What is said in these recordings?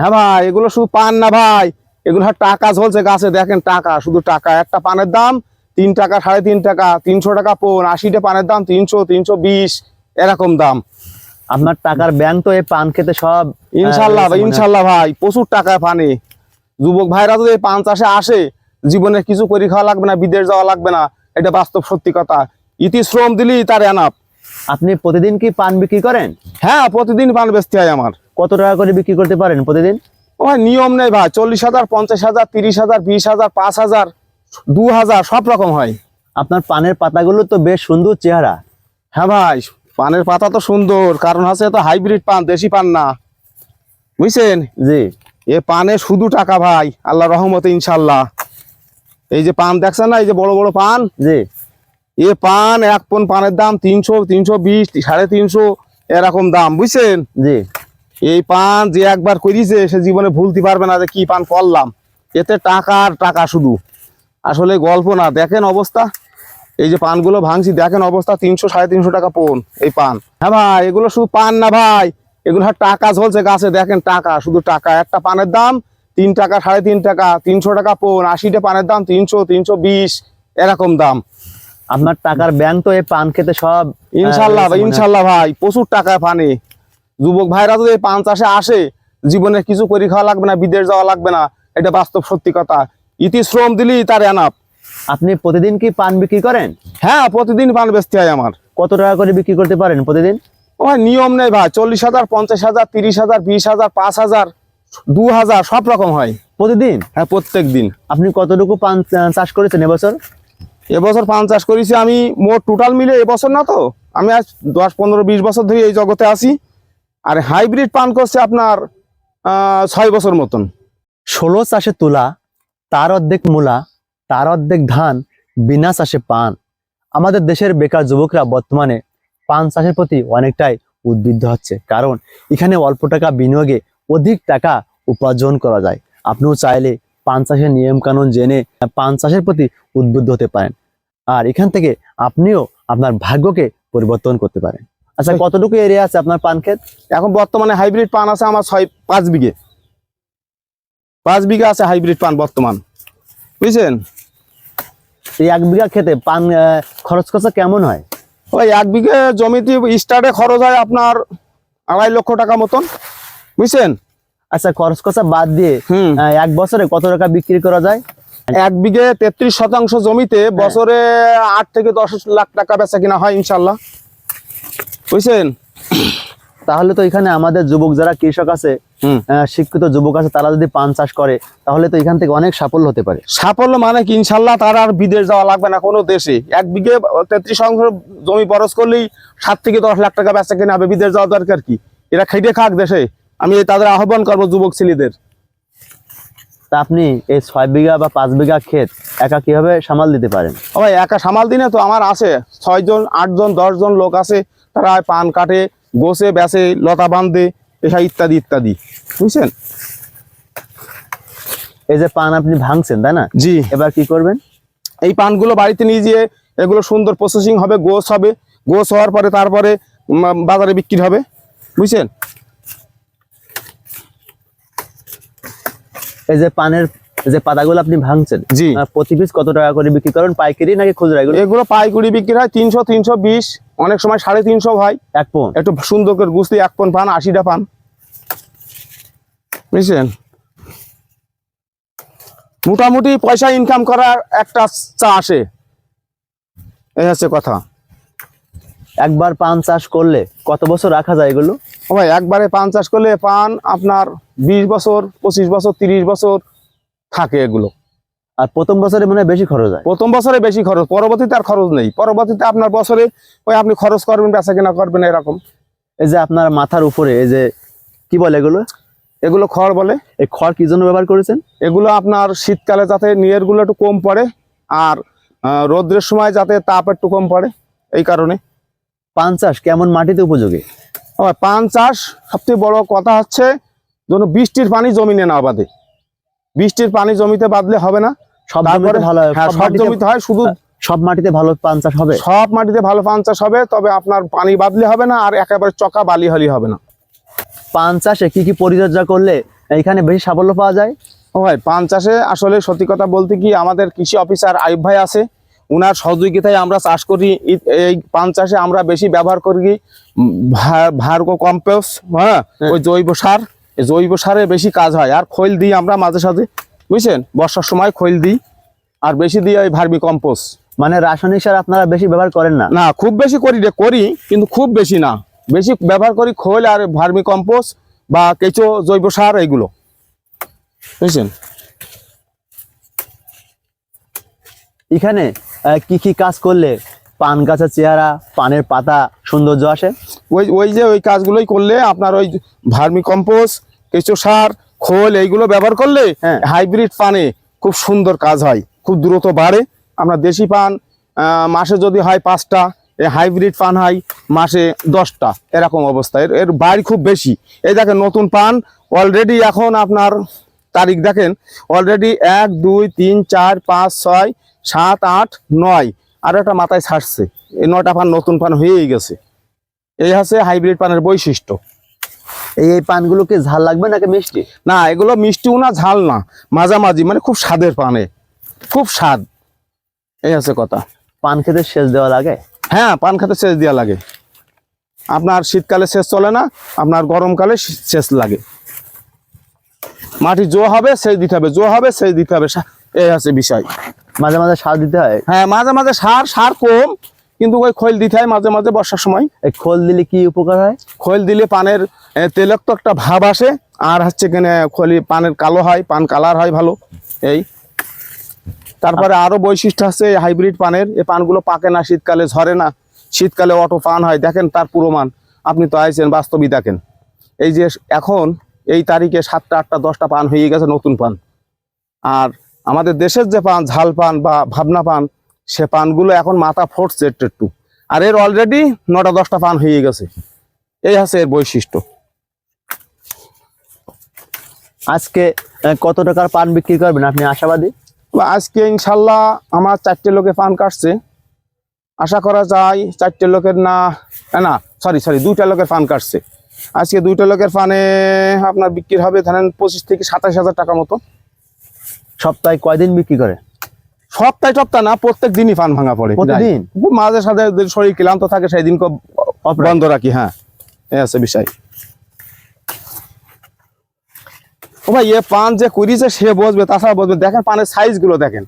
হ্যাঁ ভাই এগুলো শুধু পান না ভাই। এগুলো টাকা ঝলছে গাছে দেখেন টাকা শুধু টাকা। একটা পানের দাম তিন টাকা সাড়ে তিন টাকা তিনশো টাকা পোন আশিটা পানের দাম তিনশো তিনশো বিশ এরকম দাম। আপনার টাকার ব্যাংক তো এই পান খেতে সব ইনশাল্লাহ ভাই ইনশাল্লাহ ভাই প্রচুর টাকায় পানি। যুবক ভাইরা যদি এই পান চাষে আসে জীবনে কিছু করে খাওয়া লাগবে না বিদেশ যাওয়া লাগবে না এটা বাস্তব সত্যি কথা। ইতি শ্রম দিলেই তার এনাপ আপনি প্রতিদিন কি পান বিক্রি করেন? হ্যাঁ প্রতিদিন পান বেচতে হয় আমার। কত টাকা করে বিক্রি করতে পারেন প্রতিদিন? ও ভাই, নিয়ম নেই ভাই চল্লিশ হাজার পঞ্চাশ হাজার তিরিশ হাজার বিশ হাজার পাঁচ হাজার দু হাজার সব রকম হয়। আপনার পানের পাতাগুলো তো বেশ সুন্দর চেহারা। হ্যাঁ ভাই পানের পাতা তো সুন্দর কারণ আছে তো হাইব্রিড পান দেশি পান না। বুঝছেন? জি। এ পানে শুধু টাকা ভাই আল্লাহ রহমতে ইনশাল্লাহ। এই যে পান দেখছেন না এই যে বড় বড় পান? জি। এ পান এক পন পানের দাম তিনশো তিনশো বিশ সাড়ে তিনশো এরকম দাম বুঝছেন? জি। এই পান যে একবার করিছে সে জীবনে ভুলতে পারবে না যে কি পান করলাম। এতে টাকা আর টাকা শুধু। আসলে গল্প না দেখেন অবস্থা। এই যে পানগুলো ভাঙছি দেখেন অবস্থা তিনশো সাড়ে তিনশো টাকা পোন এই পান। হ্যাঁ ভাই এগুলো শুধু পান না ভাই। এগুলো সব টাকা ঝলছে গাছে দেখেন টাকা শুধু টাকা। একটা পানের দাম তিন টাকা সাড়ে তিন টাকা তিনশো টাকা পোন আশিটা পানের দাম তিনশো তিনশো বিশ এরকম দাম। আপনার টাকার ব্যাংক তো এই পান খেতে সব ইনশাল্লাহ ভাই ইনশাল্লাহ ভাই প্রচুর টাকা পানি। যুবক ভাইরা যদি এই পান চাষে আসে জীবনে কিছু করে খাওয়া লাগবে না বিদেশ যাওয়া লাগবে না এটা বাস্তব সত্যি কথা। ইতি শ্রম দিলেই তার এনাপ। আপনি প্রতিদিন কি পান বিক্রি করেন? হ্যাঁ প্রতিদিন পান বেচতে হয় আমার। কত টাকা করে বিক্রি করতে পারেন প্রতিদিন? ও ভাই, নিয়ম নেই ভাই চল্লিশ হাজার পঞ্চাশ হাজার তিরিশ হাজার বিশ হাজার পাঁচ হাজার দু হাজার সব রকম হয়। প্রতিদিন? হ্যাঁ প্রত্যেক দিন। আপনি কতটুকু পান চাষ করেছেন এবছর? এবছর পান চাষ করেছি আমি মোট টোটাল মিলে এবছর না তো? আমি আজ দশ, পনেরো, বিশ বছর ধরে এই জগতে আছি। আর হাইব্রিড পান করছে আপনার ছয় বছর মতন। ষোলো চাষে তুলা, তার অর্ধেক মূলা, তার অর্ধেক ধান, বিনা চাষে পান। আমাদের দেশের বেকার যুবকরা বর্তমানে পান চাষের প্রতি অনেকটাই উদ্বুদ্ধ হচ্ছে। কারণ এখানে অল্প টাকা বিনিয়োগে অধিক টাকা উপার্জন করা যায়। আপনিও চাইলে পান চাষের নিয়ম কানুন জেনে পান চাষের প্রতি উদ্বুদ্ধ হতে পারেন। আর এখান থেকে আপনিও আপনার ভাগ্যকে পরিবর্তন করতে পারেন। আচ্ছা কতটুকু এরিয়া আছে আপনার পান ক্ষেত? এখন বর্তমানে হাইব্রিড পান আছে আমার ছয় পাঁচ বিঘে। পাঁচ বিঘা আছে হাইব্রিড পান বর্তমান। বুঝছেন? এই এক বিঘা খেতে পান খরচ খরচা কেমন হয়? ওই এক বিঘে জমিতে স্টার্টে খরচ হয় আপনার আড়াই লক্ষ টাকা মতন। বুঝছেন? আচ্ছা খরচ খরচা বাদ দিয়ে এক বছরে কত টাকা বিক্রি করা যায়? এক বিঘে তেত্রিশ শতাংশ জমিতে বছরে আট থেকে দশ লাখ টাকা বেচা কিনা হয় ইনশাল্লাহ বুঝছেন? তাহলে তো এখানে আমাদের যুবক যারা কৃষক আছে শিক্ষিত যুবক আছে তারা যদি পান চাষ করে তাহলে তো এখান থেকে অনেক সাফল্য হতে পারে। সাফল্য মানে কি? ইনশাল্লাহ তার আর বিদেশ যাওয়া লাগবে না কোনো দেশে। এক বিঘে তেত্রিশ শতাংশ জমি বরস করলেই সাত থেকে দশ লাখ টাকা বেচা কিনা হবে। বিদেশ যাওয়া দরকার কি? এরা খেটে খাক দেশে। আমি তাদের আহ্বান করব যুবক ছেলেদের। তা আপনি এই ছয় বিঘা বা পাঁচ বিঘা ক্ষেত একা কীভাবে সামাল দিতে পারেন? ভাই একা সামাল দিনে তো আমার আছে। ছয়জন আটজন দশজন লোক আছে। তারা পান কাটে গোসে বেসে লতা বাঁধে এসব ইত্যাদি ইত্যাদি। বুঝছেন? এই যে পান আপনি ভাঙছেন তাই না? জি। এবার কি করবেন? এই পানগুলো বাড়িতে নিয়ে গিয়ে এগুলো সুন্দর প্রসেসিং হবে গোস হবে। গোস হওয়ার পরে তারপরে বাজারে বিক্রি হবে। বুঝছেন? এই যে পানের যে পাতাগুলো আপনি ভাঙছেন জি। প্রতি পিস কত টাকা করে বিক্রি করেন? পাইকারি নাকি খুচরা এগুলো? এগুলো পাইকুড়ি বিক্রি হয় তিনশো তিনশো বিশ অনেক সময় সাড়ে তিনশো ভাই এক পোন? একটু সুন্দর করে গুছতে এক পন পান আশিটা পান। বুঝছেন? মোটামুটি পয়সা ইনকাম করার একটা চা আসে। এই হচ্ছে কথা। একবার পান চাষ করলে কত বছর রাখা যায় এগুলো? ও ভাই একবারে পান চাষ করলে পান আপনার বিশ বছর পঁচিশ বছর তিরিশ বছর থাকে এগুলো। আর প্রথম বছরে মনে বেশি খরচ হয়? প্রথম বছরে বেশি খরচ পরবর্তীতে আর খরচ নেই। পরবর্তীতে আপনার বছরে ওই আপনি খরচ করবেন বেচা কেনা করবেন এরকম। এই যে আপনার মাথার উপরে এই যে কি বলে এগুলো? এগুলো খড় বলে। এই খড় কি জন্য ব্যবহার করেছেন? এগুলো আপনার শীতকালে যাতে নিয়েরগুলো একটু কম পড়ে আর রৌদ্রের সময় যাতে তাপ একটু কম পড়ে এই কারণে। পান চাষ কেমন মাটিতে উপযোগী? আবার পান চাষ সবচেয়ে বড় কথা হচ্ছে যেন বৃষ্টির পানি জমিনে না বাঁধে বৃষ্টির পানি জমিতে বাঁধলে হবে না। সব তারপরে ভালো হয়। সব জমিতে হয় শুধু সব মাটিতে ভালো পান চাষ হবে? সব মাটিতে ভালো পান চাষ হবে তবে আপনার পানি বাঁধলে হবে না আর একেবারে চকা বালি হলি হবে না। পান চাষে কি কি পরিচর্যা করলে এইখানে বেশি সাফল্য পাওয়া যায়? ও ভাই পান চাষে আসলে সত্যি কথা বলতে কি আমাদের কৃষি অফিসার আয়ুব ভাই আছে। উনার সহযোগিতায় আমরা চাষ করি এই পান চাষে আমরা বেশি ব্যবহার করি ভার্গো কম্পোস হ্যাঁ হ্যাঁ। ওই জৈব সার জৈব সারে বেশি কাজ হয়। আর খৈল দিই আমরা মাঝে সাঝে বুঝছেন? বর্ষার সময় খৈল দিই আর বেশি দিই ওই ভার্মি কম্পোস্ট। মানে রাসায়নিক সার আপনারা বেশি ব্যবহার করেন না? না খুব বেশি করি রে করি কিন্তু খুব বেশি না। বেশি ব্যবহার করি খোল আর ভার্মি কম্পোস্ট বা কেঁচো জৈব সার এইগুলো। বুঝছেন? এখানে কি কি কাজ করলে পান গাছের চেহারা পানের পাতা সৌন্দর্য আসে? ওই ওই যে ওই কাজগুলোই করলে আপনার ওই ভার্মি কম্পোস্ট কেঁচো সার খোল এইগুলো ব্যবহার করলে হ্যাঁ। হাইব্রিড পানে খুব সুন্দর কাজ হয় খুব দ্রুত বাড়ে। আমরা দেশি পান মাসে যদি হয় পাঁচটা এই হাইব্রিড পান হয় মাসে দশটা এরকম অবস্থা। এর এর বাড়ি খুব বেশি। এই দেখেন নতুন পান অলরেডি এখন আপনার তারিখ দেখেন অলরেডি এক দুই তিন চার পাঁচ ছয় সাত আট নয়। আর একটা মাথায় ছাড়ছে। এই নয়টা পান নতুন পান হয়েই গেছে। এই হচ্ছে হাইব্রিড পানের বৈশিষ্ট্য। এই এই পানগুলোকে ঝাল লাগবে নাকি মিষ্টি? না এগুলো মিষ্টিও না ঝাল না। মাঝামাঝি মানে খুব স্বাদের পানে। খুব স্বাদ। এই আছে কথা। পান খেতে সেচ দেওয়া লাগে? হ্যাঁ পান খেতে সেচ দেওয়া লাগে। আপনার শীতকালে সেচ চলে না আপনার গরমকালে সেচ লাগে। মাটি জো হবে সেচ দিতে হবে। জো হবে সেচ দিতে হবে। এই আছে বিষয়। মাঝে মাঝে সার দিতে হয়? হ্যাঁ মাঝে মাঝে সার সার কম কিন্তু ওই খোল দিতে হয় মাঝে মাঝে বর্ষার সময়। এই খোল দিলে কি উপকার হয়? খোল দিলে পানের এ, তেলক্ত একটা ভাব আসে আর হচ্ছে এখানে খোলি পানের কালো হয় পান কালার হয় ভালো এই। তারপরে আরও বৈশিষ্ট্য আছে হাইব্রিড পানের এই পানগুলো পাকে না শীতকালে ঝরে না শীতকালে অটো পান হয় দেখেন তার পুরো মান আপনি তো আইছেন বাস্তবই দেখেন। এই যে এখন এই তারিখে সাতটা আটটা দশটা পান হয়ে গেছে নতুন পান। আর আমাদের দেশের যে পান, ঝাল পান বা ভাবনা পান, সে পানগুলো এখন মাথা ফুটছে একটু একটু। আর এর অলরেডি নটা দশটা পান হয়ে গেছে। এই হচ্ছে এর বৈশিষ্ট্য। আজকে কত টাকার পান বিক্রি করবেন? আপনি আশাবাদী? আজকে ইনশাল্লাহ আমার চারটে লোকে পান কাটছে। আশা করা যায় চারটে লোকের না না সরি সরি দুইটা লোকের পান কাটছে। আজকে দুইটা লোকের পানে আপনার বিক্রি হবে ধরেন পঁচিশ থেকে সাতাশ হাজার টাকা মতো। সপ্তাহে কয়দিন বিক্রি করে? সপ্তাহে সপ্তাহ না প্রত্যেক দিনই পান ভাঙা পড়ে। প্রতিদিন? মাঝে সাথে শরীর ক্লান্ত থাকে সেই দিন বন্ধ রাখি হ্যাঁ। এই আছে বিষয়। ও ভাই এ পান যে করিছে সে বসবে তাছাড়া বসবে। দেখেন পানের সাইজগুলো দেখেন।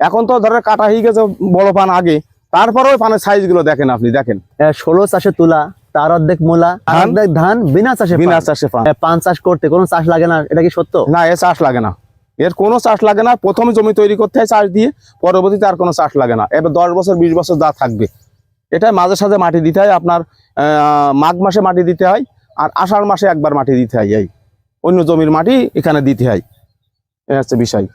এখন তো ধরে কাটা হয়ে গেছে বড় পান আগে তারপরেও পানের সাইজগুলো দেখেন আপনি দেখেন। ষোলো চাষে তুলা তার অর্ধেক মূলা? অর্ধেক ধান বিনা চাষে বিনা চাষে পান। পান চাষ করতে কোনো চাষ লাগে না এটা কি সত্য? না এ চাষ লাগে না। এর কোনো চাষ লাগে না। প্রথমে জমি তৈরি করতে হয় চাষ দিয়ে, পরবর্তীতে আর কোনো চাষ লাগে না। এবার দশ বছর, বিশ বছর যা থাকবে। এটা মাঝে সাঝে মাটি দিতে হয়, আপনার মাঘ মাসে মাটি দিতে হয়, আর আষাঢ় মাসে একবার মাটি দিতে হয়, এই অন্য জমির মাটি এখানে দিতে হয়। এটা হচ্ছে বিষয়।